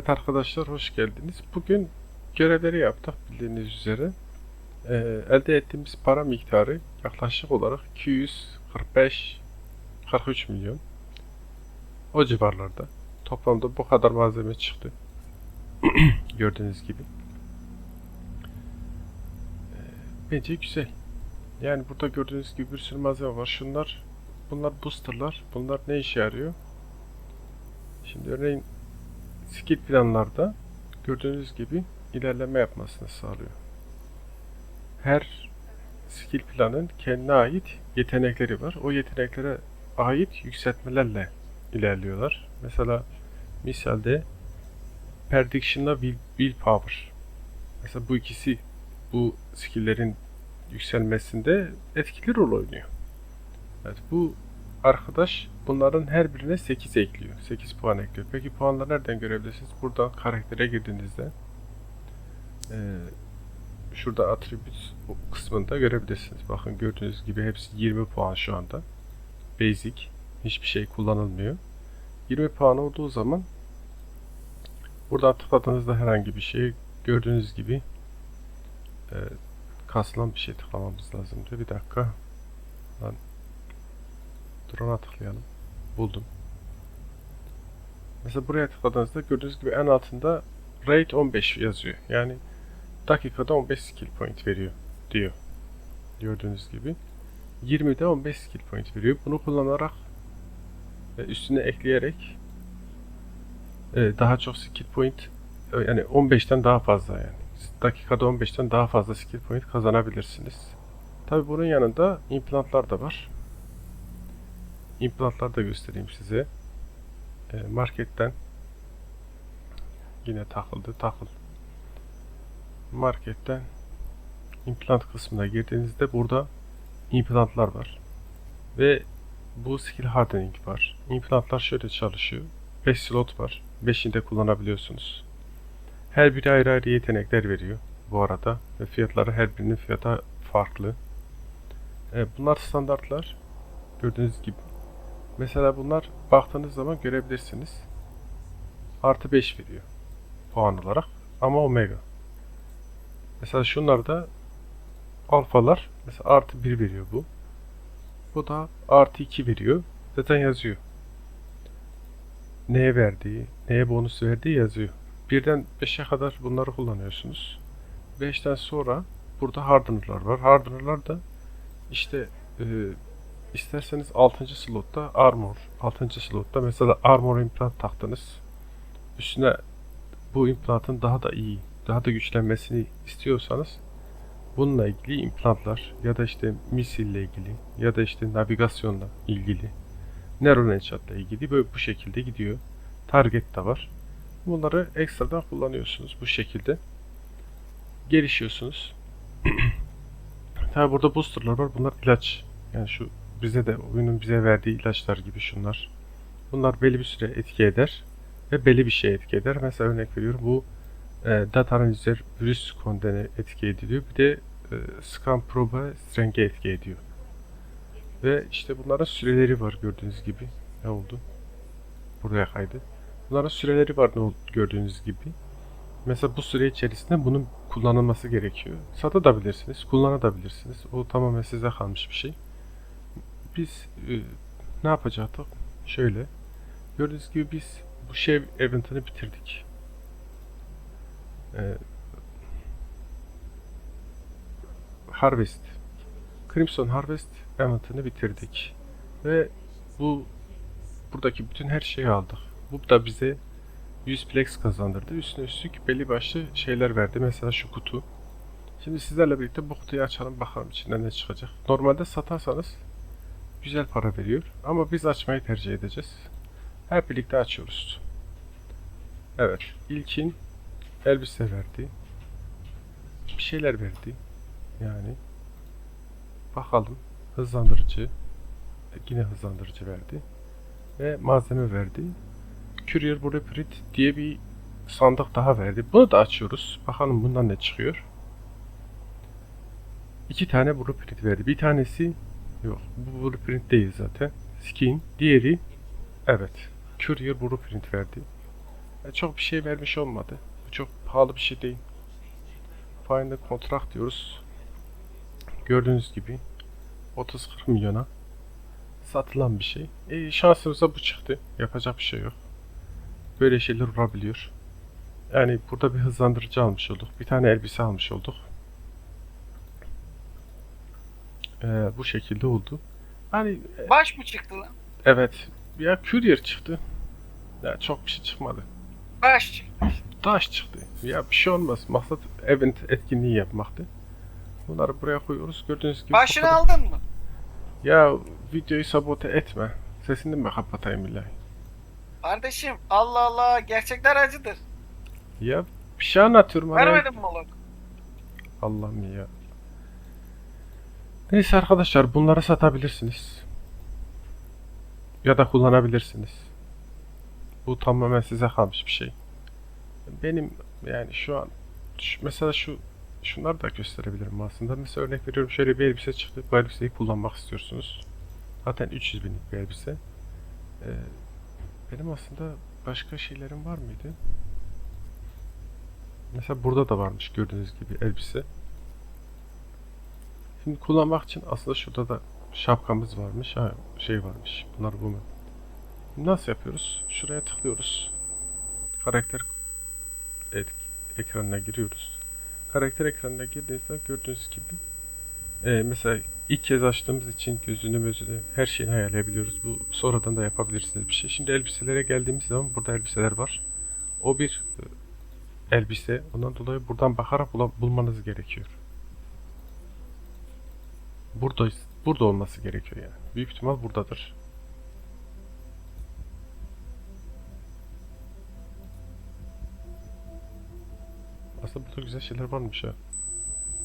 Evet arkadaşlar hoş geldiniz. Bugün görevleri yaptık bildiğiniz üzere. Ee, elde ettiğimiz para miktarı yaklaşık olarak 245 43 milyon. O civarlarda. Toplamda bu kadar malzeme çıktı. Gördüğünüz gibi. Ee, bence güzel. Yani burada gördüğünüz gibi bir sürü malzeme var. Şunlar bunlar boosterlar. Bunlar ne işe yarıyor? Şimdi örneğin skill planlarda gördüğünüz gibi ilerleme yapmasını sağlıyor. Her skill planın kendine ait yetenekleri var. O yeteneklere ait yükseltmelerle ilerliyorlar. Mesela misalde Prediction'la will, Willpower. Mesela bu ikisi bu skill'lerin yükselmesinde etkili rol oynuyor. Evet bu arkadaş bunların her birine 8 ekliyor. 8 puan ekliyor. Peki puanları nereden görebilirsiniz? Buradan karaktere girdiğinizde eee, şurada attributes kısmında görebilirsiniz. Bakın gördüğünüz gibi hepsi 20 puan şu anda. Basic. Hiçbir şey kullanılmıyor. 20 puan olduğu zaman buradan tıkladığınızda herhangi bir şey gördüğünüz gibi eee kasılan bir şey tıklamamız lazım. Bir dakika. Lan Drone'a tıklayalım. Buldum. Mesela buraya tıkladığınızda gördüğünüz gibi en altında rate 15 yazıyor. Yani dakikada 15 skill point veriyor diyor. Gördüğünüz gibi. 20'de 15 skill point veriyor. Bunu kullanarak ve üstüne ekleyerek e, daha çok skill point e, yani 15'ten daha fazla yani. Dakikada 15'ten daha fazla skill point kazanabilirsiniz. Tabi bunun yanında implantlar da var implantlar da göstereyim size. E, marketten yine takıldı takıl. Marketten implant kısmına girdiğinizde burada implantlar var. Ve bu skill hardening var. Implantlar şöyle çalışıyor. 5 slot var. 5'ini de kullanabiliyorsunuz. Her biri ayrı ayrı yetenekler veriyor bu arada. Ve fiyatları her birinin fiyatı farklı. E, bunlar standartlar. Gördüğünüz gibi Mesela bunlar baktığınız zaman görebilirsiniz. Artı 5 veriyor puan olarak ama omega. Mesela şunlar da alfalar mesela artı 1 veriyor bu. Bu da artı 2 veriyor. Zaten yazıyor. Neye verdiği, neye bonus verdiği yazıyor. Birden 5'e kadar bunları kullanıyorsunuz. 5'ten sonra burada hardener'lar var. Hardener'lar da işte e, İsterseniz 6. slotta armor, 6. slotta mesela armor implant taktınız. Üstüne bu implantın daha da iyi, daha da güçlenmesini istiyorsanız bununla ilgili implantlar ya da işte misille ilgili ya da işte navigasyonla ilgili neural enchantla ilgili böyle bu şekilde gidiyor. Target de var. Bunları ekstradan kullanıyorsunuz bu şekilde. Gelişiyorsunuz. Tabi burada boosterlar var. Bunlar ilaç. Yani şu bize de oyunun bize verdiği ilaçlar gibi şunlar. Bunlar belli bir süre etki eder ve belli bir şey etki eder. Mesela örnek veriyorum bu e, data analizler virüs kondene etki ediliyor. Bir de e, scan proba streng'e etki ediyor. Ve işte bunların süreleri var gördüğünüz gibi. Ne oldu? Buraya kaydı. Bunların süreleri var ne oldu gördüğünüz gibi. Mesela bu süre içerisinde bunun kullanılması gerekiyor. Satabilirsiniz, kullanabilirsiniz. O tamamen size kalmış bir şey biz e, ne yapacaktık? Şöyle. Gördüğünüz gibi biz bu şey eventini bitirdik. E, Harvest. Crimson Harvest eventini bitirdik. Ve bu buradaki bütün her şeyi aldık. Bu da bize 100 plex kazandırdı. Üstüne üstlük belli başlı şeyler verdi. Mesela şu kutu. Şimdi sizlerle birlikte bu kutuyu açalım bakalım içinden ne çıkacak. Normalde satarsanız güzel para veriyor. Ama biz açmayı tercih edeceğiz. Hep birlikte açıyoruz. Evet. ilkin elbise verdi. Bir şeyler verdi. Yani bakalım hızlandırıcı yine hızlandırıcı verdi. Ve malzeme verdi. Courier Blueprint diye bir sandık daha verdi. Bunu da açıyoruz. Bakalım bundan ne çıkıyor. İki tane blueprint verdi. Bir tanesi Yok bu blueprint değil zaten. Skin. Diğeri evet. Courier blueprint verdi. E, çok bir şey vermiş olmadı. Bu çok pahalı bir şey değil. Final contract diyoruz. Gördüğünüz gibi 30-40 milyona satılan bir şey. E, şansımıza bu çıktı. Yapacak bir şey yok. Böyle şeyler olabiliyor. Yani burada bir hızlandırıcı almış olduk. Bir tane elbise almış olduk. E, bu şekilde oldu. Hani Baş mı çıktı lan? evet ya courier çıktı. Ya çok bir şey çıkmadı. Baş çıktı. Taş çıktı. Ya bir şey olmaz. Maksat event etkinliği yapmaktı. Bunları buraya koyuyoruz. Gördüğünüz gibi. bu Başını kadar. aldın mı? Ya videoyu sabote etme. Sesini mi kapatayım billahi? Kardeşim Allah Allah gerçekler acıdır. Ya bir şey anlatıyorum. araya- Vermedim mi oğlum? Allah'ım ya. Neyse arkadaşlar bunları satabilirsiniz. Ya da kullanabilirsiniz. Bu tamamen size kalmış bir şey. Benim yani şu an mesela şu şunları da gösterebilirim aslında. Mesela örnek veriyorum şöyle bir elbise çıktı. Bu elbiseyi kullanmak istiyorsunuz. Zaten 300 binlik bir elbise. Ee, benim aslında başka şeylerim var mıydı? Mesela burada da varmış gördüğünüz gibi elbise. Şimdi kullanmak için aslında şurada da şapkamız varmış. Ha, şey varmış. Bunlar bu mu? Nasıl yapıyoruz? Şuraya tıklıyoruz. Karakter ekranına giriyoruz. Karakter ekranına girdiğinizde gördüğünüz gibi e, mesela ilk kez açtığımız için gözünü gözünü her şeyini ayarlayabiliyoruz. Bu sonradan da yapabilirsiniz bir şey. Şimdi elbiselere geldiğimiz zaman burada elbiseler var. O bir e, elbise. Ondan dolayı buradan bakarak bulmanız gerekiyor. Burada burada olması gerekiyor yani. Büyük ihtimal buradadır. Aslında burada güzel şeyler varmış ha.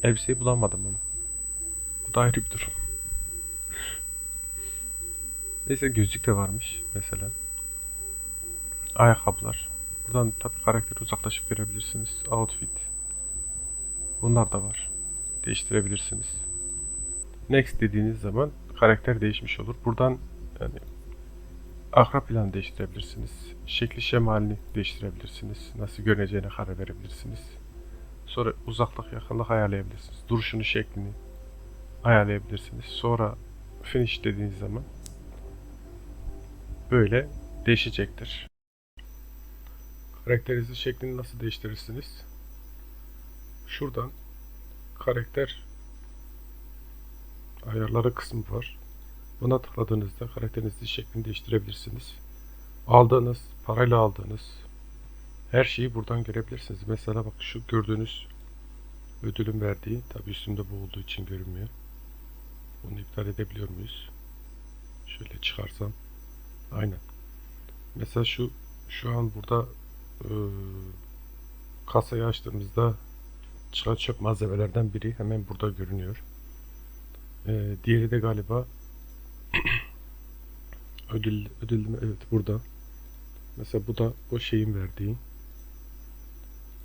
Elbiseyi bulamadım ama. O da ayrı bir durum. Neyse gözlük de varmış mesela. Ayakkabılar. Buradan tabii karakteri uzaklaşıp görebilirsiniz. Outfit. Bunlar da var. Değiştirebilirsiniz. Next dediğiniz zaman karakter değişmiş olur. Buradan yani akra planı değiştirebilirsiniz. Şekli şemalini değiştirebilirsiniz. Nasıl görüneceğine karar verebilirsiniz. Sonra uzaklık yakınlık ayarlayabilirsiniz. Duruşunu şeklini ayarlayabilirsiniz. Sonra finish dediğiniz zaman böyle değişecektir. Karakterinizin şeklini nasıl değiştirirsiniz? Şuradan karakter ayarları kısmı var. Buna tıkladığınızda karakterinizin şeklini değiştirebilirsiniz. Aldığınız, parayla aldığınız her şeyi buradan görebilirsiniz. Mesela bak şu gördüğünüz ödülün verdiği, tabi üstümde bu olduğu için görünmüyor. Bunu iptal edebiliyor muyuz? Şöyle çıkarsam. Aynen. Mesela şu şu an burada eee, kasayı açtığımızda çıkan çöp malzemelerden biri hemen burada görünüyor. Eee, diğeri de galiba ödül ödül evet burada. Mesela bu da o şeyin verdiği.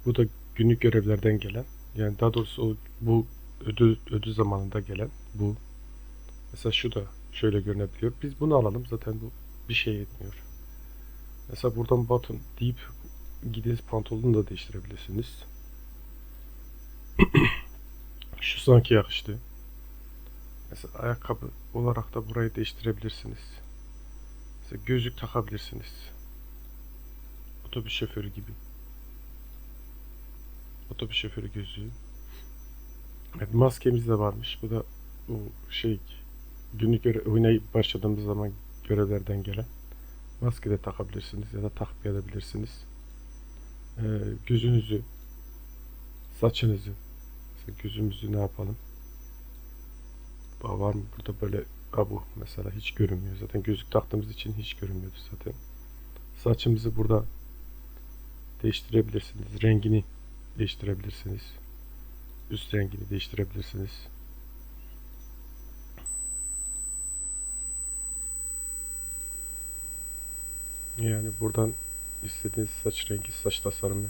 Bu da günlük görevlerden gelen. Yani daha doğrusu o, bu ödül ödül zamanında gelen bu. Mesela şu da şöyle görünebiliyor. Biz bunu alalım zaten bu bir şey etmiyor. Mesela buradan button deyip gidiniz pantolonu da değiştirebilirsiniz. Şu sanki yakıştı. Mesela ayakkabı olarak da burayı değiştirebilirsiniz. Mesela gözlük takabilirsiniz. Otobüs şoförü gibi. Otobüs şoförü gözlüğü. Evet, maskemiz de varmış. Bu da o şey günlük göre oynayıp başladığımız zaman görevlerden gelen. Maske de takabilirsiniz ya da takmayabilirsiniz. Ee, gözünüzü, saçınızı, gözümüzü ne yapalım? Aa, var mı burada böyle ha mesela hiç görünmüyor zaten gözlük taktığımız için hiç görünmüyordu zaten. Saçımızı burada değiştirebilirsiniz. Rengini değiştirebilirsiniz. Üst rengini değiştirebilirsiniz. Yani buradan istediğiniz saç rengi, saç tasarımı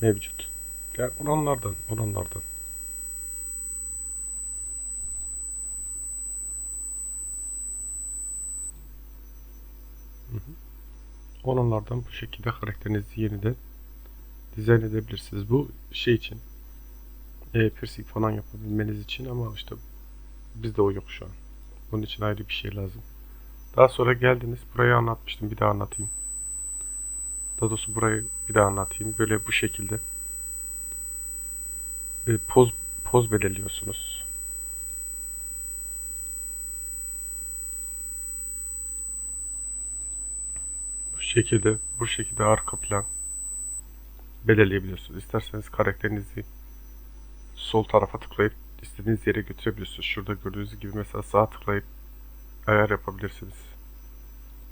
mevcut. Yani olanlardan, olanlardan. Onlardan bu şekilde karakterinizi yeniden dizayn edebilirsiniz. Bu şey için e, piercing falan yapabilmeniz için ama işte bizde o yok şu an. Bunun için ayrı bir şey lazım. Daha sonra geldiniz. Burayı anlatmıştım. Bir daha anlatayım. Daha doğrusu burayı bir daha anlatayım. Böyle bu şekilde e, poz poz belirliyorsunuz. Bu şekilde bu şekilde arka plan belirleyebiliyorsunuz. İsterseniz karakterinizi sol tarafa tıklayıp istediğiniz yere götürebiliyorsunuz. Şurada gördüğünüz gibi mesela sağa tıklayıp ayar yapabilirsiniz.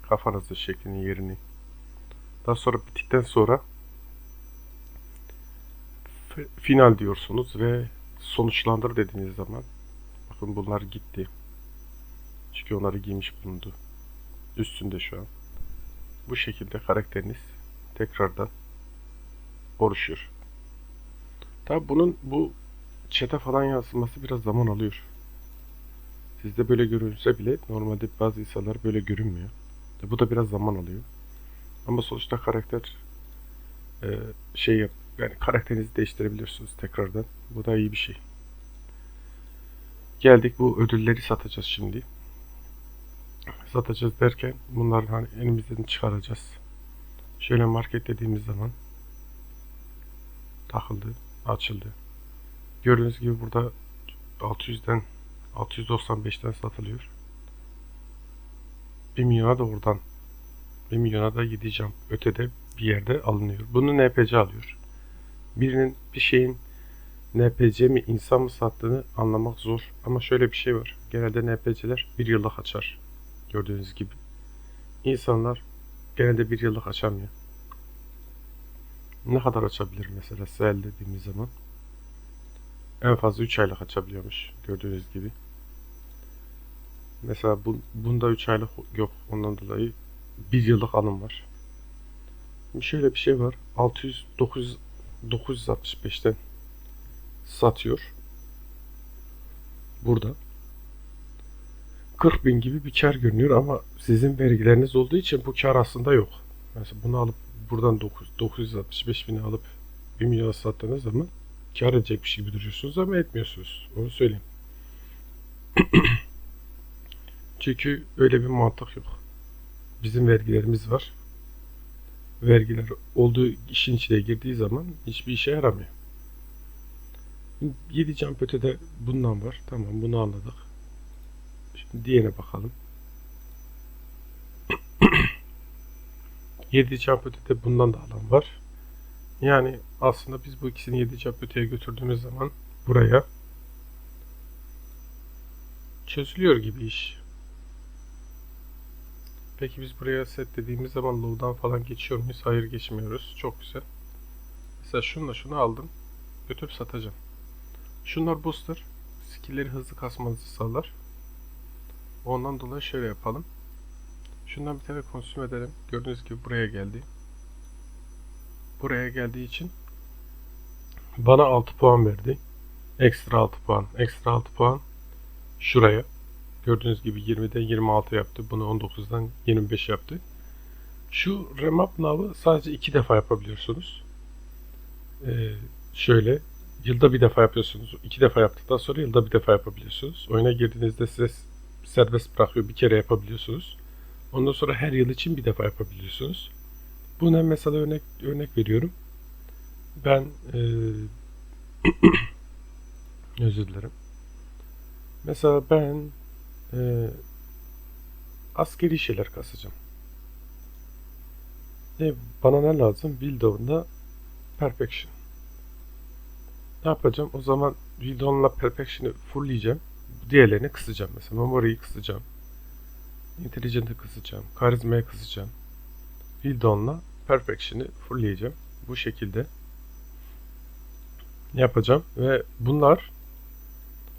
Kafanızın şeklini, yerini. Daha sonra bittikten sonra final diyorsunuz ve sonuçlandır dediğiniz zaman bakın bunlar gitti. Çünkü onları giymiş bulundu. Üstünde şu an. Bu şekilde karakteriniz tekrardan oluşuyor. Tabi bunun bu çete falan yansıması biraz zaman alıyor. Sizde böyle görünse bile normalde bazı insanlar böyle görünmüyor. E, Bu da biraz zaman alıyor. Ama sonuçta karakter e, şey yani karakterinizi değiştirebiliyorsunuz tekrardan. Bu da iyi bir şey. Geldik bu ödülleri satacağız şimdi. Satacağız derken bunları hani elimizden çıkaracağız. Şöyle market dediğimiz zaman takıldı, açıldı. Gördüğünüz gibi burada 600'den 695'ten satılıyor. 1 milyona da oradan 1 milyona da 7 cam ötede bir yerde alınıyor. Bunu NPC alıyor. Birinin bir şeyin NPC mi insan mı sattığını anlamak zor. Ama şöyle bir şey var. Genelde NPC'ler bir yıllık açar. Gördüğünüz gibi. İnsanlar genelde bir yıllık açamıyor. Ne kadar açabilir mesela sel dediğimiz zaman? En fazla 3 aylık açabiliyormuş gördüğünüz gibi. Mesela bu, bunda 3 aylık yok ondan dolayı 1 yıllık alım var. Şimdi şöyle bir şey var. 600 900 965'ten satıyor. Burada 40 bin gibi bir kar görünüyor ama sizin vergileriniz olduğu için bu kar aslında yok. Mesela bunu alıp buradan 9, 965 bini alıp 1 milyona sattığınız zaman kar edecekmiş gibi duruyorsunuz ama etmiyorsunuz. Onu söyleyeyim. Çünkü öyle bir mantık yok. Bizim vergilerimiz var. Vergiler olduğu işin içine girdiği zaman hiçbir işe yaramıyor. 7 cam ötede bundan var. Tamam bunu anladık. Şimdi diğerine bakalım. 7 cam ötede bundan da alan var. Yani aslında biz bu ikisini 7 cam öteye götürdüğümüz zaman buraya çözülüyor gibi iş. Peki biz buraya set dediğimiz zaman low'dan falan geçiyor muyuz? Hayır geçmiyoruz. Çok güzel. Mesela şununla şunu aldım. Götürüp satacağım. Şunlar booster. Skill'leri hızlı kasmanızı sağlar. Ondan dolayı şöyle yapalım. Şundan bir tane konsüm edelim. Gördüğünüz gibi buraya geldi. Buraya geldiği için bana 6 puan verdi. Ekstra 6 puan. Ekstra 6 puan şuraya. Gördüğünüz gibi 20'den 26 yaptı. Bunu 19'dan 25 yaptı. Şu remap nav'ı sadece iki defa yapabiliyorsunuz. Ee, şöyle yılda bir defa yapıyorsunuz. İki defa yaptıktan sonra yılda bir defa yapabiliyorsunuz. Oyuna girdiğinizde size serbest bırakıyor. Bir kere yapabiliyorsunuz. Ondan sonra her yıl için bir defa yapabiliyorsunuz. Buna mesela örnek örnek veriyorum. Ben eee özür dilerim. Mesela ben eee askeri şeyler kasacağım. E, bana ne lazım? Wildow'da Perfection. Ne yapacağım? O zaman Wildow'la Perfection'ı fullleyeceğim. Diğerlerini kısacağım mesela. Memory'yi kısacağım. Intelligent'ı kısacağım. Karizma'yı kısacağım. Wildow'la Perfection'ı fullleyeceğim. Bu şekilde yapacağım. Ve bunlar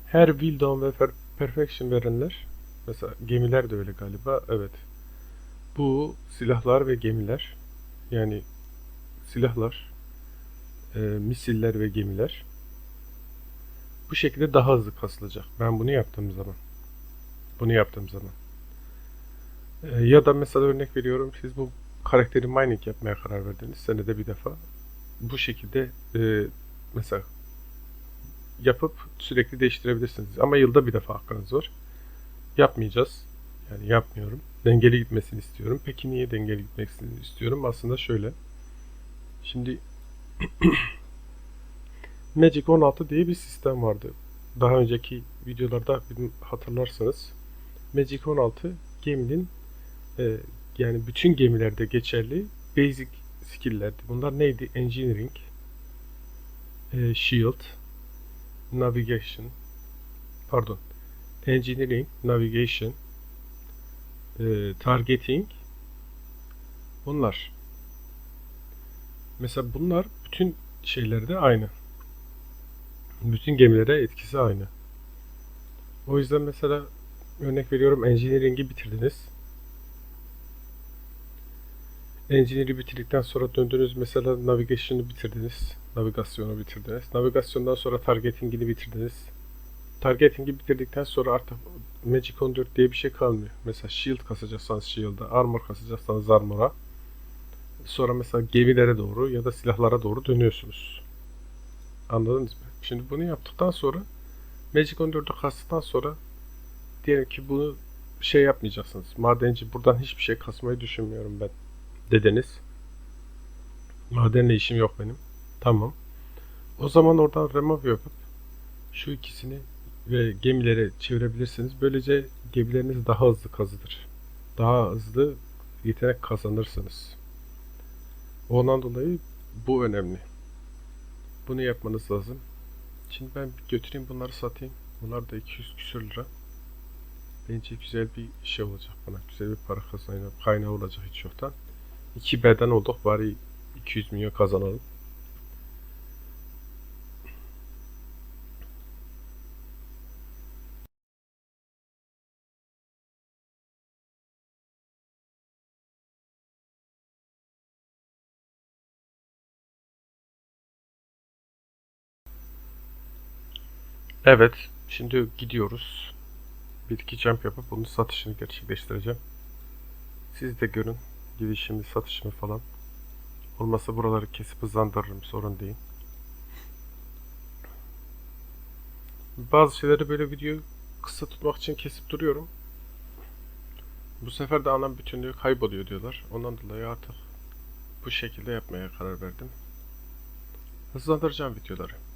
her Wildon ve per- Perfection verenler mesela gemiler de öyle galiba. Evet. Bu silahlar ve gemiler yani silahlar e, misiller ve gemiler bu şekilde daha hızlı kasılacak. Ben bunu yaptığım zaman. Bunu yaptığım zaman. E, ya da mesela örnek veriyorum siz bu karakteri mining yapmaya karar verdiniz. Senede bir defa. Bu şekilde e, mesela yapıp sürekli değiştirebilirsiniz. Ama yılda bir defa hakkınız var. Yapmayacağız. Yani yapmıyorum. Dengeli gitmesini istiyorum. Peki niye dengeli gitmesini istiyorum? Aslında şöyle. Şimdi Magic 16 diye bir sistem vardı. Daha önceki videolarda hatırlarsanız Magic 16 geminin e, yani bütün gemilerde geçerli basic skill'lerdi. Bunlar neydi? Engineering, e, Shield, Navigation, pardon, Engineering, Navigation, e, Targeting, bunlar. Mesela bunlar bütün şeylerde aynı. Bütün gemilere etkisi aynı. O yüzden mesela örnek veriyorum Engineering'i bitirdiniz. Engineering'i bitirdikten sonra döndünüz mesela Navigation'ı bitirdiniz. Navigasyonu bitirdiniz. Navigasyondan sonra Targeting'ini bitirdiniz. Targeting'i bitirdikten sonra artık Magic 14 diye bir şey kalmıyor. Mesela Shield kasacaksanız Shield'a, Armor kasacaksanız Armor'a. Sonra mesela gemilere doğru ya da silahlara doğru dönüyorsunuz. Anladınız mı? Şimdi bunu yaptıktan sonra Magic 14'ü kastıktan sonra diyelim ki bunu şey yapmayacaksınız. Madenci buradan hiçbir şey kasmayı düşünmüyorum ben dediniz. Madenle işim yok benim. Tamam. O zaman oradan remove yapıp şu ikisini ve gemilere çevirebilirsiniz. Böylece gemileriniz daha hızlı kazıdır. Daha hızlı yetenek kazanırsınız. Ondan dolayı bu önemli. Bunu yapmanız lazım. Şimdi ben götüreyim bunları satayım. Bunlar da 200 küsür lira. Bence güzel bir şey olacak bana. Güzel bir para kazanma kaynağı olacak hiç yoktan. 2 beden olduk bari 200 milyon kazanalım. Evet, şimdi gidiyoruz. Bir iki jump yapıp bunun satışını gerçekleştireceğim. Siz de görün gidişimi, satışımı falan. Olmasa buraları kesip hızlandırırım, sorun değil. Bazı şeyleri böyle video kısa tutmak için kesip duruyorum. Bu sefer de anlam bütünlüğü kayboluyor diyorlar. Ondan dolayı artık bu şekilde yapmaya karar verdim. Hızlandıracağım videoları.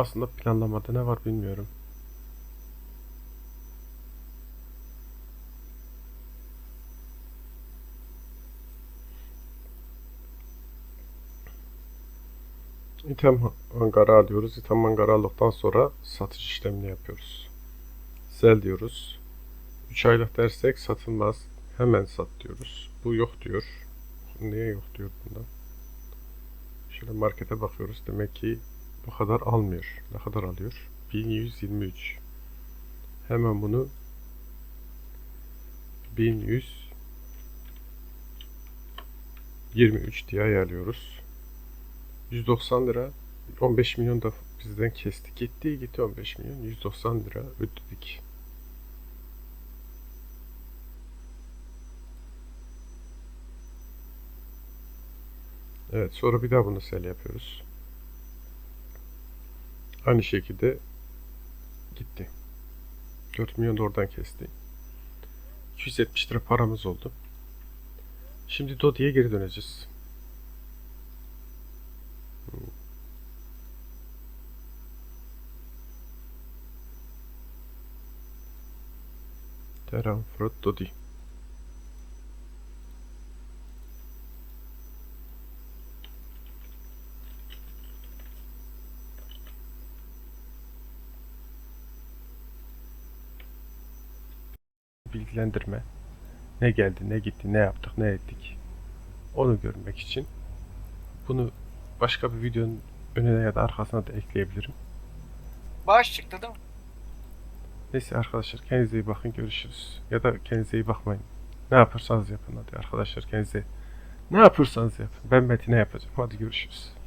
Aslında planlamada ne var bilmiyorum. İtem hangarı alıyoruz. İtem hangarı aldıktan sonra satış işlemini yapıyoruz. Sell diyoruz. 3 aylık dersek satılmaz. Hemen sat diyoruz. Bu yok diyor. Niye yok diyor bundan? Şöyle markete bakıyoruz. Demek ki bu kadar almıyor. Ne kadar alıyor? 1123. Hemen bunu 1123 diye ayarlıyoruz. 190 lira 15 milyon da bizden kesti. Gitti gitti 15 milyon. 190 lira ödedik. Evet sonra bir daha bunu sell yapıyoruz. Aynı şekilde gitti. 4 milyon da oradan kesti. 270 lira paramız oldu. Şimdi Dodi'ye geri döneceğiz. Terran Fruit Dodi. Bilgilendirme. Ne geldi, ne gitti, ne yaptık, ne ettik. Onu görmek için bunu başka bir videonun önüne ya da arkasına da ekleyebilirim. Bağış çıktı değil mi? Neyse arkadaşlar kendinize iyi bakın görüşürüz. Ya da kendinize iyi bakmayın. Ne yaparsanız yapın hadi arkadaşlar kendinize. Ne yapırsanız yapın. Ben Metin'e yapacağım. Hadi görüşürüz.